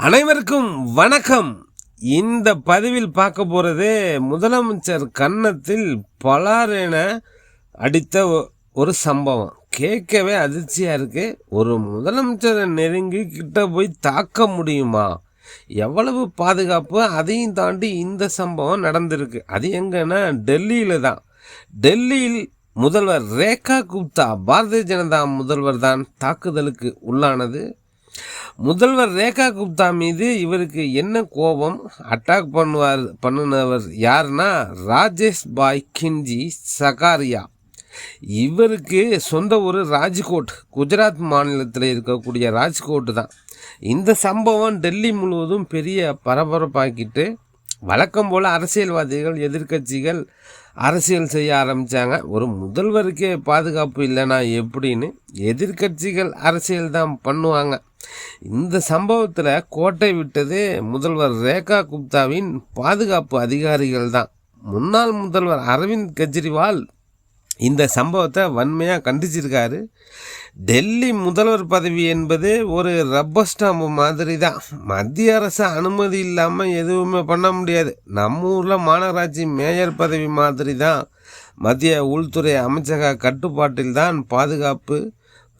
அனைவருக்கும் வணக்கம். இந்த பதிவில் பார்க்க போகிறது முதலமைச்சர் கன்னத்தில் பலாரென அடித்த ஒ- ஒரு சம்பவம். கேட்கவே அதிர்ச்சியாக இருக்குது ஒரு முதலமைச்சரை நெருங்கி கிட்ட போய் தாக்க முடியுமா? எவ்வளவு பாதுகாப்பு அதையும் தாண்டி இந்த சம்பவம் நடந்திருக்கு. அது எங்கன்னா டெல்லியில் தான். டெல்லியில் முதல்வர் ரேகா குப்தா பாரதிய ஜனதா முதல்வர் தான் தாக்குதலுக்கு உள்ளானது. முதல்வர் ரேகா குப்தா மீது இவருக்கு என்ன கோபம்? அட்டாக் பண்ணுவார் பண்ணுனவர் யாருன்னா ராஜேஷ் பாய் கின்ஜி சகாரியா. இவருக்கு சொந்த ஊர் ராஜ்கோட் குஜராத் மாநிலத்தில் இருக்கக்கூடிய ராஜ்கோட் தான். இந்த சம்பவம் டெல்லி முழுவதும் பெரிய பரபரப்பாக்கிட்டு வழக்கம் போல் அரசியல்வாதிகள் எதிர்க்கட்சிகள் அரசியல் செய்ய ஆரம்பித்தாங்க ஒரு முதல்வருக்கே பாதுகாப்பு இல்லைனா எப்படின்னு எதிர்க்கட்சிகள் அரசியல் தான் பண்ணுவாங்க. இந்த சம்பவத்தில் கோட்டை விட்டது முதல்வர் ரேகா குப்தாவின் பாதுகாப்பு அதிகாரிகள் தான் முன்னாள் முதல்வர் அரவிந்த் கெஜ்ரிவால் இந்த சம்பவத்தை வன்மையாக கண்டிச்சிருக்காரு. டெல்லி முதல்வர் பதவி என்பது ஒரு ரப்பர் ஸ்டாம்பு மாதிரி தான் மத்திய அரசு அனுமதி இல்லாமல் எதுவுமே பண்ண முடியாது. நம்ம ஊரில் மாநகராட்சி மேயர் பதவி மாதிரி தான் மத்திய உள்துறை அமைச்சக கட்டுப்பாட்டில் தான் பாதுகாப்பு.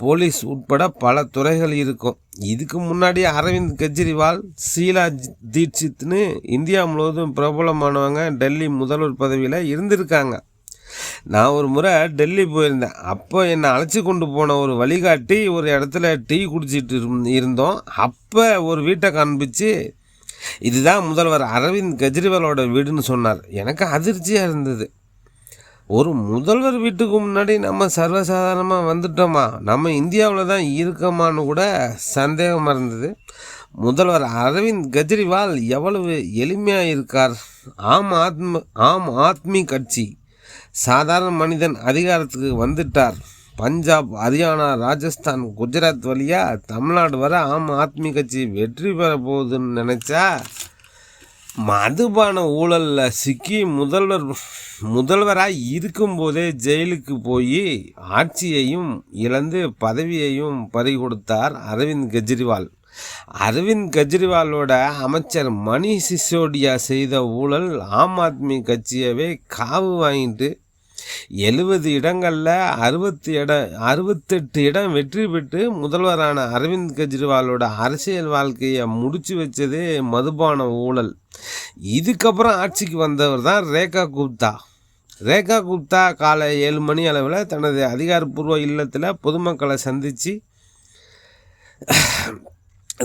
போலீஸ் உட்பட பல துறைகள் இருக்கும். இதுக்கு முன்னாடி அரவிந்த் கெஜ்ரிவால் ஷீலா தீட்சித்னு இந்தியா முழுவதும் பிரபலமானவங்க டெல்லி முதல்வர் பதவியில் இருந்திருக்காங்க. நான் ஒரு முறை டெல்லி போயிருந்தேன். அப்போ என்னை அழைச்சி கொண்டு போன ஒரு வழிகாட்டி ஒரு இடத்துல டீ குடிச்சிட்டு இருந்- இருந்தோம். அப்போ ஒரு வீட்டை காண்பிச்சு இதுதான் முதல்வர் அரவிந்த் கெஜ்ரிவாலோட வீடுன்னு சொன்னார். எனக்கு அதிர்ச்சியாக இருந்தது. ஒரு முதல்வர் வீட்டுக்கு முன்னாடி நம்ம சர்வசாதாரணமாக வந்துட்டோமா? நம்ம இந்தியாவில் தான் இருக்கோமான்னு கூட சந்தேகமாக இருந்தது. முதல்வர் அரவிந்த் கெஜ்ரிவால் எவ்வளவு எளிமையாக இருக்கார் ஆம் ஆத்ம ஆம் ஆத்மி கட்சி. சாதாரண மனிதன் அதிகாரத்துக்கு வந்துட்டார். பஞ்சாப் ஹரியானா ராஜஸ்தான் குஜராத் வழியாக தமிழ்நாடு வர ஆம் ஆத்மி கட்சி வெற்றி பெற போகுதுன்னு நினச்சா மதுபான ஊழலில் சிக்கி முதல்வர் முதல்வராக இருக்கும்போதே ஜெயிலுக்கு போய் ஆட்சியையும் இழந்து பதவியையும் பறிகொடுத்தார் அரவிந்த் கெஜ்ரிவால். அரவிந்த் கெஜ்ரிவாலோட அமைச்சர் மணி சிசோடியா செய்த ஊழல் ஆம் ஆத்மி கட்சியவே காவு வாங்கிட்டு எழுபது இடங்களில் அறுபத்தி இடம் அறுபத்தெட்டு இடம் வெற்றி பெற்று முதல்வரான அரவிந்த் கெஜ்ரிவாலோட அரசியல் வாழ்க்கையை முடிச்சு வச்சதே மதுபான ஊழல். இதுக்கப்புறம் ஆட்சிக்கு வந்தவர் தான் ரேகா குப்தா. ரேகா குப்தா காலை ஏழு மணி அளவில் தனது அதிகாரப்பூர்வ இல்லத்தில் பொதுமக்களை சந்தித்து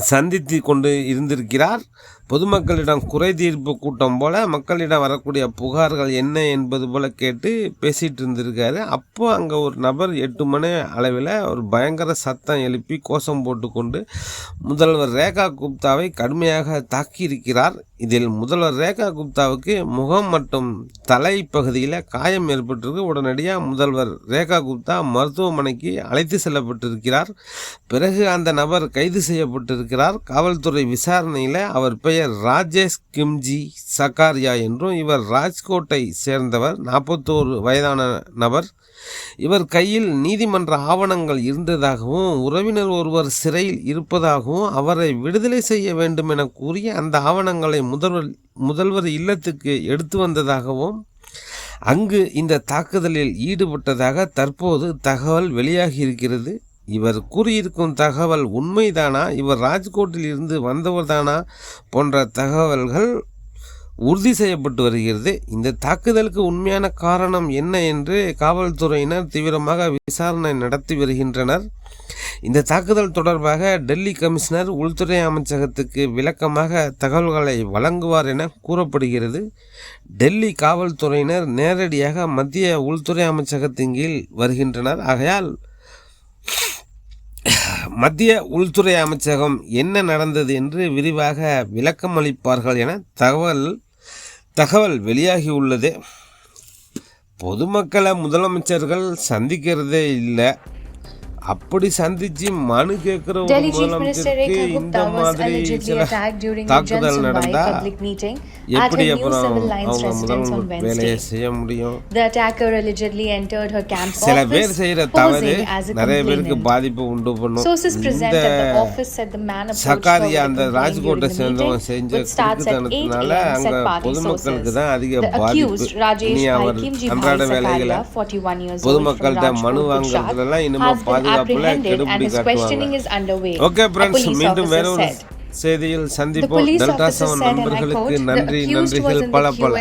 சந்தித்து கொண்டு இருந்திருக்கிறார். பொதுமக்களிடம் குறை தீர்ப்பு கூட்டம் போல மக்களிடம் வரக்கூடிய புகார்கள் என்ன என்பது போல கேட்டு பேசிட்டு இருந்திருக்காரு. அப்போ அங்கே ஒரு நபர் எட்டு மணி அளவில் ஒரு பயங்கர சத்தம் எழுப்பி கோஷம் போட்டுக்கொண்டு முதல்வர் ரேகா குப்தாவை கடுமையாக தாக்கியிருக்கிறார். இதில் முதல்வர் ரேகா குப்தாவுக்கு முகம் மற்றும் தலை பகுதியில் காயம் ஏற்பட்டிருக்கு. உடனடியாக முதல்வர் ரேகா குப்தா மருத்துவமனைக்கு அழைத்து செல்லப்பட்டிருக்கிறார். பிறகு அந்த நபர் கைது செய்யப்பட்டிருக்கிறார். காவல்துறை விசாரணையில் அவர் பெயர் ராஜேஷ் கிம்ஜி சகாரியா என்றும் இவர் ராஜ்கோட்டை சேர்ந்தவர். நாற்பத்தோரு வயதான நபர். இவர் கையில் நீதிமன்ற ஆவணங்கள் இருந்ததாகவும் உறவினர் ஒருவர் சிறையில் இருப்பதாகவும் அவரை விடுதலை செய்ய வேண்டும் என கூறி அந்த ஆவணங்களை முதல்வர் முதல்வர் இல்லத்துக்கு எடுத்து வந்ததாகவும் அங்கு இந்த தாக்குதலில் ஈடுபட்டதாக தற்போது தகவல் வெளியாகி இருக்கிறது. இவர் கூறியிருக்கும் தகவல் உண்மைதானா? இவர் ராஜ்கோட்டில் இருந்து வந்தவர்தானா? போன்ற தகவல்கள் உறுதி செய்யப்பட்டு வருகிறது. இந்த தாக்குதலுக்கு உண்மையான காரணம் என்ன என்று காவல்துறையினர் தீவிரமாக விசாரணை நடத்தி வருகின்றனர். இந்த தாக்குதல் தொடர்பாக டெல்லி கமிஷனர் உள்துறை அமைச்சகத்துக்கு விளக்கமாக தகவல்களை வழங்குவார் என கூறப்படுகிறது. டெல்லி காவல்துறையினர் நேரடியாக மத்திய உள்துறை அமைச்சகத்தின் கீழ் வருகின்றனர். ஆகையால் மத்திய உள்துறை அமைச்சகம் என்ன நடந்தது என்று விரிவாக விளக்கம் அளிப்பார்கள் என தகவல் தகவல் வெளியாகியுள்ளது பொதுமக்களை முதலமைச்சர்கள் சந்திக்கிறதே இல்லை. அப்படி சந்திச்சு மனு கேட்கிற முதலமைச்சருக்கு இந்த மாதிரி சில தாக்குதல் நடந்தா எப்படி அப்புறம் அவங்க முதல்வர் வேலையை. செய்ய முடியும் சில பேர் செய்யற தவறு நிறைய பேருக்கு. பாதிப்பு உண்டு பண்ணும் இந்த சக்காரியா அந்த ராஜ்கோட்டை meeting, செஞ்ச which starts at 8 குறுக்குத்தனத்தினால a.m. அங்க பொதுமக்களுக்கு. தான் அதிக பாதிப்பு அவர் அன்றாட வேலைகளை Sakaria, 41 years old from பொதுமக்கள்கிட்ட மனு வாங்குறதுலாம் has been பாதுகாப்புல கெடுபிடி காட்டுவாங்க. ஓகே ஃப்ரெண்ட்ஸ் மீண்டும் வேற ஒரு. செய்தியில் சந்திப்போம் டெல்டா செவன் நண்பர்களுக்கு நன்றி நன்றிகள் பல பல